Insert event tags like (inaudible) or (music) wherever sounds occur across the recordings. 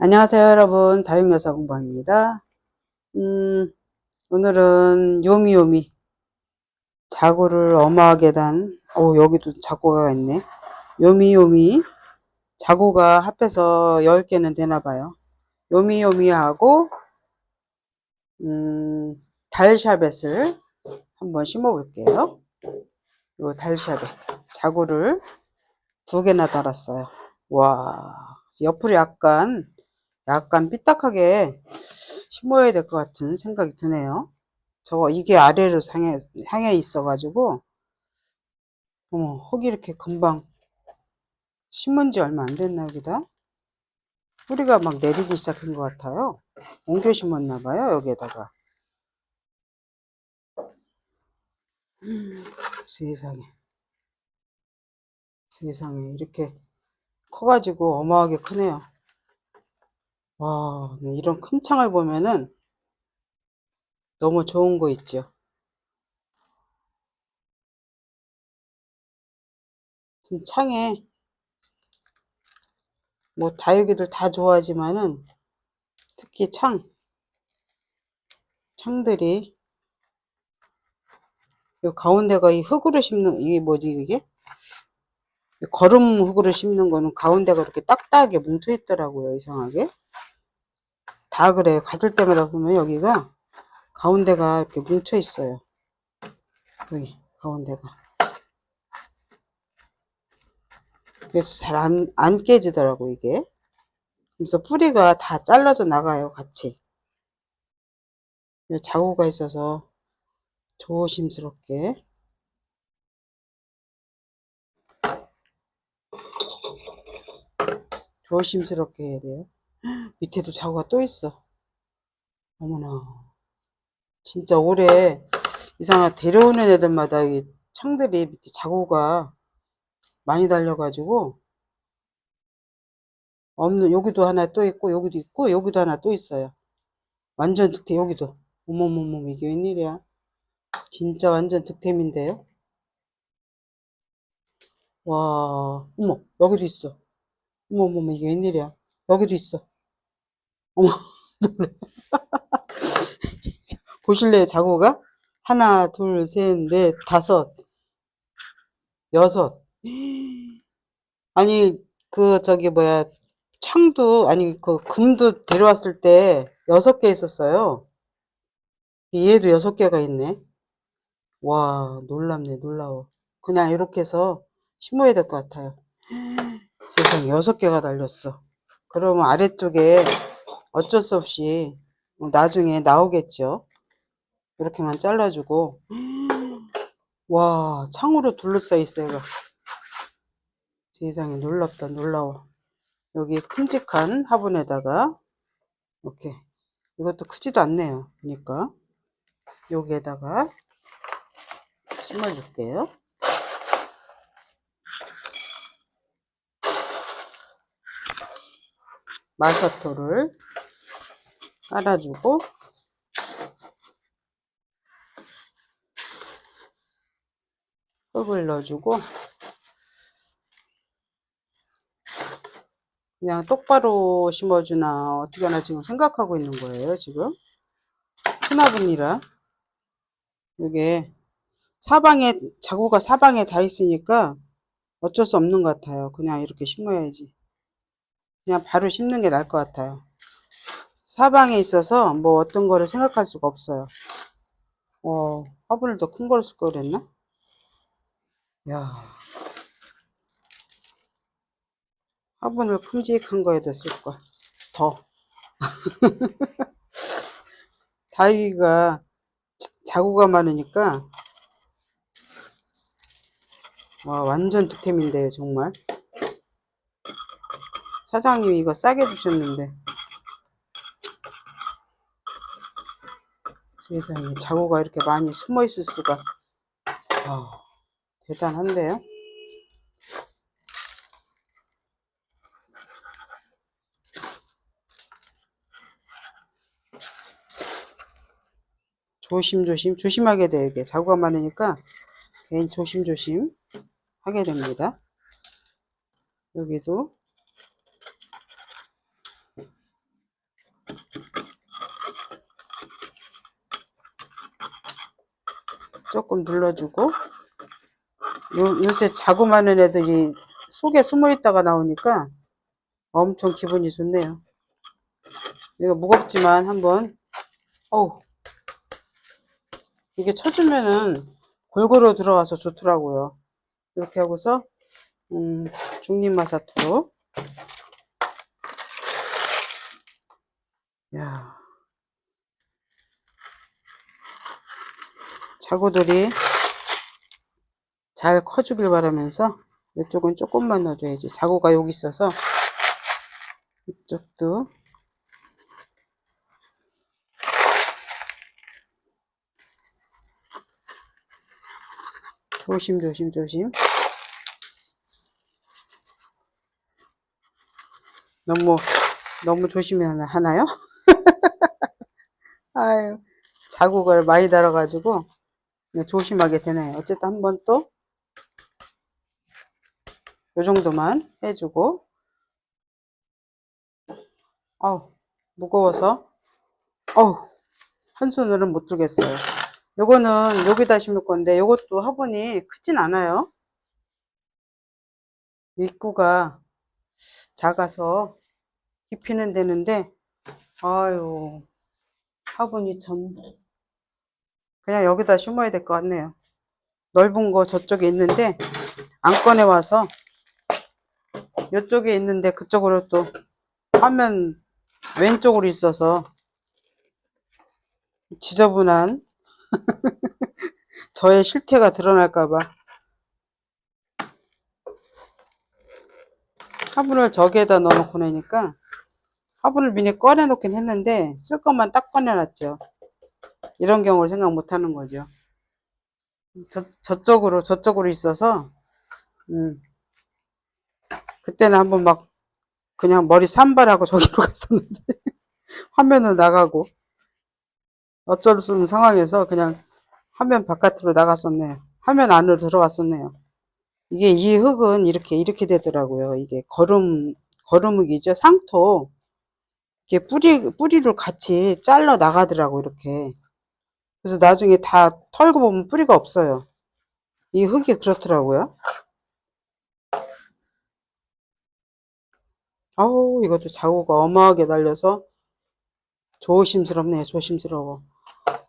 안녕하세요, 여러분. 다육여사 공방입니다. 음, 오늘은 요미요미 자구를 어마하게 단, 오, 여기도 자구가 있네. 요미요미 자구가 합해서 10개는 되나봐요. 요미요미하고, 음, 달샤벳을 한번 심어 볼게요. 요 달샤벳. 자구를 두 개나 달았어요. 와, 옆으로 약간 약간 삐딱하게 심어야 될 것 같은 생각이 드네요. 저거 이게 아래로 향해, 향해 있어가지고 어머 흙이 이렇게 금방 심은 지 얼마 안 됐나 여기다 뿌리가 막 내리기 시작한 것 같아요. 옮겨 심었나 봐요 여기에다가 음, 세상에 세상에 이렇게 커가지고 어마하게 크네요. 와, 이런 큰 창을 보면은 너무 좋은 거 있죠. 창에 뭐 다육이들 다 좋아하지만은 특히 창 창들이 이 가운데가 이 흙으로 심는 이게 뭐지 이게 거름 흙으로 심는 거는 가운데가 이렇게 딱딱하게 뭉쳐 있더라고요 이상하게 다 그래요 가들 때마다 보면 여기가 가운데가 이렇게 뭉쳐 있어요. 여기 가운데가. 그래서 잘 안 안 깨지더라고 이게. 그래서 뿌리가 다 잘라져 나가요 같이. 자구가 있어서 조심스럽게. 조심스럽게 해야 돼요. 밑에도 자구가 또 있어. 어머나. 진짜 올해 이상한 데려오는 애들마다 이 창들이 밑에 자구가 많이 달려가지고 없는 여기도 하나 또 있고 여기도 있고 여기도 하나 또 있어요. 완전 득템 여기도 어머머머 이게 웬일이야. 진짜 완전 득템인데요. 와 어머 여기도 있어. 어머 어머 이게 웬일이야. 여기도 있어. 어머 (laughs) 보실래요 자구가? 하나 둘 셋 넷 다섯 여섯. 아니 그 저기 뭐야 창도 아니 그 금도 데려왔을 때 여섯 개 있었어요. 얘도 여섯 개가 있네. 와 놀랍네 놀라워. 그냥 이렇게 해서 심어야 될 것 같아요. (gasps) 세상에 여섯 개가 달렸어. 그러면 아래쪽에 어쩔 수 없이 나중에 나오겠죠. 이렇게만 잘라주고. 와 창으로 둘러싸여 있어요. 세상에 놀랍다 놀라워. 여기 큼직한 화분에다가 이렇게. 이것도 크지도 않네요 보니까. 여기에다가 심어 줄게요. 마사토를 깔아주고. 흙을 넣어주고. 그냥 똑바로 심어주나 어떻게 하나 지금 생각하고 있는 거예요 지금. 큰 화분이라 이게 사방에 자구가 사방에 다 있으니까 어쩔 수 없는 것 같아요. 그냥 이렇게 심어야지. 그냥 바로 심는 게 나을 것 같아요 사방에 있어서 뭐 어떤 거를 생각할 수가 없어요. 어 화분을 더큰쓸걸 그랬나? 야. 화분을 큼직한 거에다 쓸 걸. 더. (laughs) 다이가 자구가 많으니까 와 완전 득템인데요 정말. 사장님이 이거 싸게 주셨는데 세상에 자구가 이렇게 많이 숨어 있을 수가. 아, 대단한데요? 조심조심 조심하게 이게. 자구가 많으니까 괜히 조심조심 하게 됩니다. 여기도 조금 눌러주고 요, 요새 자고 많은 애들이 속에 숨어 있다가 나오니까 엄청 기분이 좋네요. 이거 무겁지만 한번 어우 이게 쳐주면은 골고루 들어가서 좋더라고요. 이렇게 하고서 음, 중립마사토로 야 자구들이 잘 커주길 바라면서 이쪽은 조금만 넣어줘야지 자구가 여기 있어서 이쪽도 조심 조심 조심 너무 너무 조심해야 하나요? (laughs) 아유 자국을 많이 달아가지고 조심하게 되네요. 어쨌든 한번 또 요 정도만 해주고 아우 무거워서 어우 한 손으로는 못 들겠어요. 요거는 여기다 심을 건데 요것도 화분이 크진 않아요. 입구가 작아서 입히는 되는데 아유 화분이 참 그냥 여기다 심어야 될 것 같네요. 넓은 거 저쪽에 있는데 안 꺼내 와서 이쪽에 있는데 그쪽으로 또 화면 왼쪽으로 있어서 지저분한 (laughs) 저의 실태가 드러날까봐 화분을 저기에다 넣어놓고 나니까 화분을 미리 꺼내놓긴 했는데 쓸 것만 딱 꺼내놨죠. 이런 경우를 생각 못 하는 거죠. 저, 저쪽으로 저쪽으로 있어서 음, 그때는 한번 막 그냥 머리 산발하고 (laughs) 저기로 갔었는데 (laughs) 화면을 나가고 어쩔 수 없는 상황에서 그냥 화면 바깥으로 나갔었네요. 화면 안으로 들어갔었네요. 이게 이 흙은 이렇게 이렇게 되더라고요. 이게 거름 거름흙이죠. 상토 이게 뿌리 뿌리를 같이 잘라 나가더라고 이렇게. 그래서 나중에 다 털고 보면 뿌리가 없어요. 이 흙이 그렇더라고요. 아우 이것도 자구가 어마하게 날려서 조심스럽네요. 조심스러워.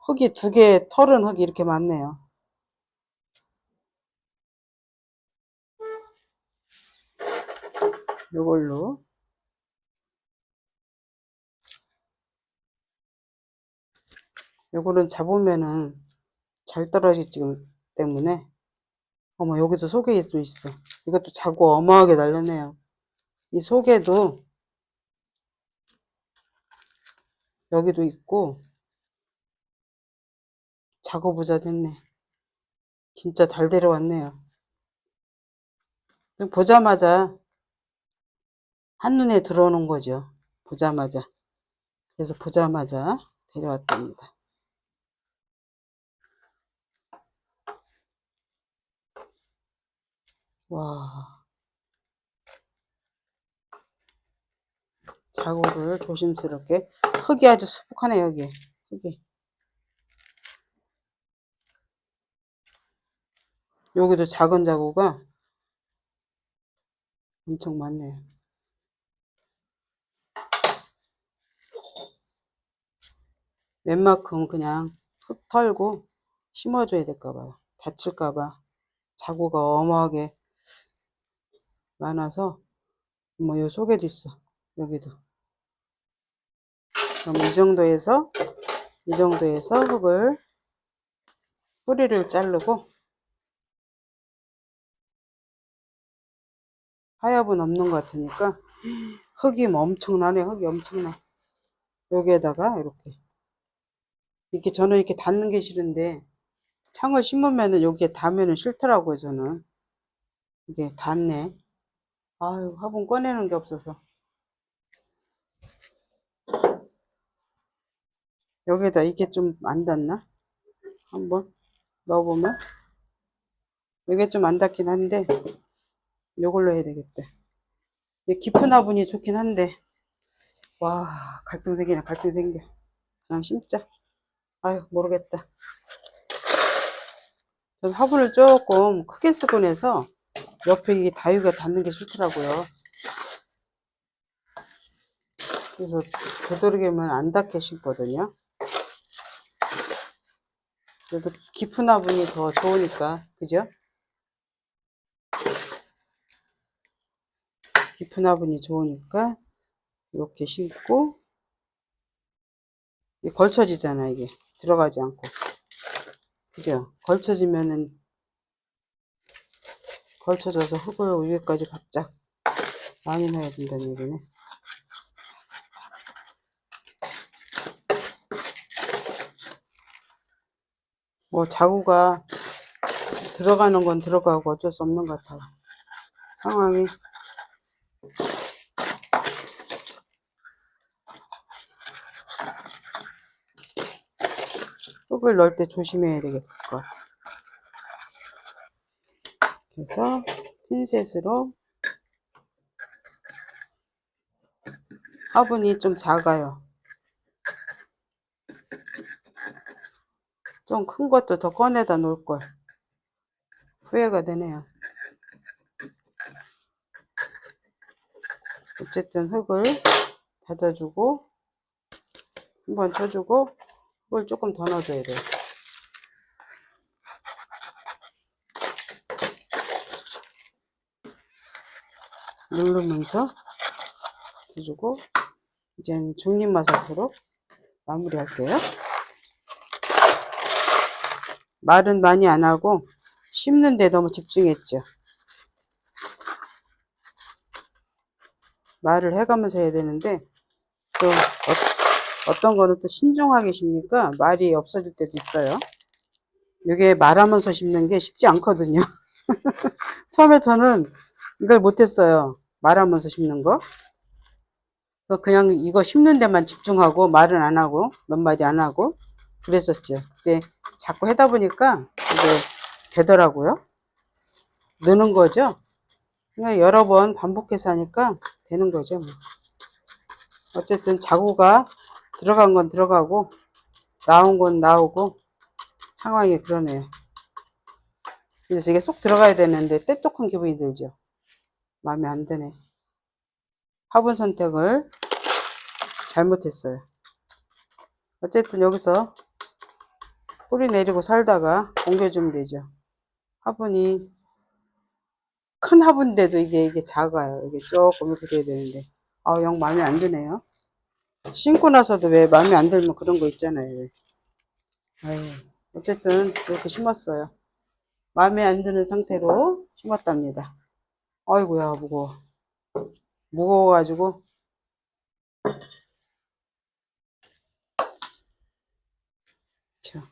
흙이 두 개 털은 흙이 이렇게 많네요. 요걸로 요거는 잡으면은 잘 떨어지기 때문에 어머 여기도 속에 도 있어. 이것도 자구 어마하게 날렸네요. 이 속에도 여기도 있고 자구 부자 됐네. 진짜 달 데려왔네요. 보자마자 한눈에 들어오는 거죠. 보자마자. 그래서 보자마자 데려왔답니다 와. 자국을 조심스럽게. 흙이 아주 수북하네 여기. 흙이. 여기도 작은 자구가 엄청 많네요 웬만큼 그냥 흙 털고 심어줘야 될까봐요. 다칠까봐. 자구가 어마하게 많아서 뭐 요 속에도 있어 여기도. 그럼 이 정도에서 이 정도에서 흙을 뿌리를 자르고 하엽은 없는 것 같으니까 흙이 뭐 엄청나네 흙이 엄청나. 여기에다가 이렇게. 이렇게 저는 이렇게 닿는 게 싫은데 창을 심으면은 여기에 닿으면은 싫더라고요 저는. 이게 닿네 아유 화분 꺼내는 게 없어서. 여기에다 이게 좀 안 닿나? 한번 넣어보면? 이게 좀 안 닿긴 한데 이걸로 해야 되겠다. 깊은 화분이 좋긴 한데. 와 갈등 생기네 갈등 생겨 그냥 심자. 아유 모르겠다. 화분을 조금 크게 쓰곤 해서 옆에 이게 다육이가 닿는 게 싫더라고요. 그래서 되도록이면 안 닿게 심거든요. 그래도 깊은 화분이 더 좋으니까, 그죠? 깊은 화분이 좋으니까 이렇게 심고 걸쳐지잖아 이게 들어가지 않고 그죠? 걸쳐지면은 걸쳐져서 흙을 위에까지 바짝 많이 넣어야 된다는 얘기네. 뭐 자구가 들어가는 건 들어가고 어쩔 수 없는 것 같아요. 상황이 흙을 넣을 때 조심해야 되겠을 것 같아요. 그래서 핀셋으로 화분이 좀 작아요. 좀 큰 것도 더 꺼내다 놓을 걸. 후회가 되네요. 어쨌든 흙을 다져주고 한번 쳐주고 흙을 조금 더 넣어줘야 돼요. 누르면서 해주고 이제는 중립 마사토로 마무리할게요. 말은 많이 안 하고 심는데 너무 집중했죠. 말을 해가면서 해야 되는데 또 어, 떤 거는 또 신중하게 심니까 말이 없어질 때도 있어요. 이게 말하면서 심는 게 쉽지 않거든요. (laughs) 처음에 저는 이걸 못했어요. 말하면서 심는 거. 그래서 그냥 이거 심는 데만 집중하고 말은 안 하고 몇 마디 안 하고 그랬었죠. 근데 자꾸 하다 보니까 이게 되더라고요. 느는 거죠. 그냥 여러 번 반복해서 하니까 되는 거죠. 뭐. 어쨌든 자구가 들어간 건 들어가고 나온 건 나오고 상황이 그러네요. 그래서 이게 쏙 들어가야 되는데 떼똑한 기분이 들죠. 마음에 안 드네. 화분 선택을 잘못했어요. 어쨌든 여기서 뿌리 내리고 살다가 옮겨주면 되죠. 화분이 큰 화분인데도 이게 이게 작아요. 이게 조금 이렇게 돼야 되는데 아, 영 마음에 안 드네요. 심고 나서도 왜 마음에 안 들면 그런 거 있잖아요. 왜. 아유, 어쨌든 이렇게 심었어요. 마음에 안 드는 상태로 심었답니다. 아이고야 무거워. 무거워가지고 자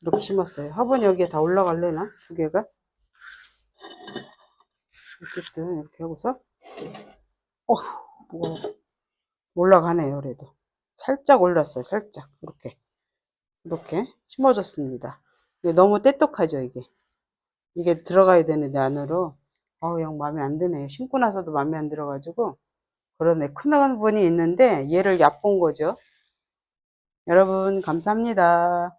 이렇게 심었어요. 화분이 여기에 다 올라갈래나? 두 개가? 어쨌든 이렇게 하고서 어휴 무거워. 올라가네요 그래도 살짝 올랐어요 살짝 이렇게 이렇게 심어줬습니다 이게 너무 떼똑하죠 이게 이게 들어가야 되는데 안으로 어우 영 마음에 안 드네요 심고 나서도 마음에 안 들어가지고. 그러네. 큰 분이 있는데 얘를 얕본 거죠. 여러분 감사합니다